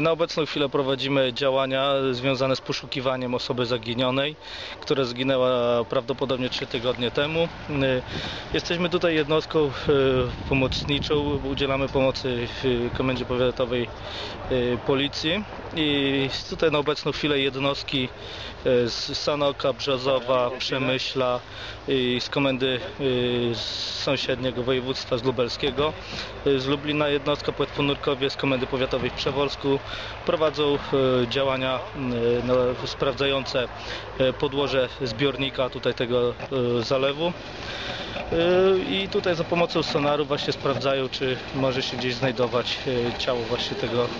Na obecną chwilę prowadzimy działania związane z poszukiwaniem osoby zaginionej, która zginęła prawdopodobnie 3 tygodnie temu. Y, Jesteśmy tutaj jednostką y, pomocniczą, udzielamy pomocy w Komendzie Powiatowej y, Policji i tutaj na obecną chwilę jednostki y, z Sanoka, Brzozowa, Przemyśla i z komendy y, z sąsiedniego województwa z lubelskiego, y, z Lublina jednostka Płetwonurkowie z komendy powiatowej w Przewolsku prowadzą y, działania y, sprawdzające podłoże zbiornika tutaj tego zalewu. I tutaj za pomocą sonaru właśnie sprawdzają, czy może się gdzieś znajdować ciało właśnie tego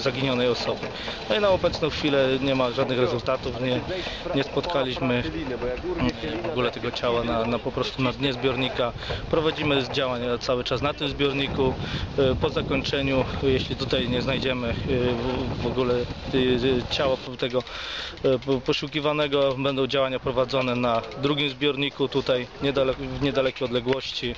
zaginionej osoby. No i na obecną chwilę nie ma żadnych rezultatów, nie, nie spotkaliśmy mm, w ogóle tego ciała na, na po prostu na dnie zbiornika. Prowadzimy działania cały czas na tym zbiorniku. Y, Po zakończeniu, jeśli tutaj nie znajdziemy y, w, ogóle y, ciała tego po- poszukiwanego, będą działania prowadzone na drugim zbiorniku tutaj niedaleko, w niedalekiej odległości.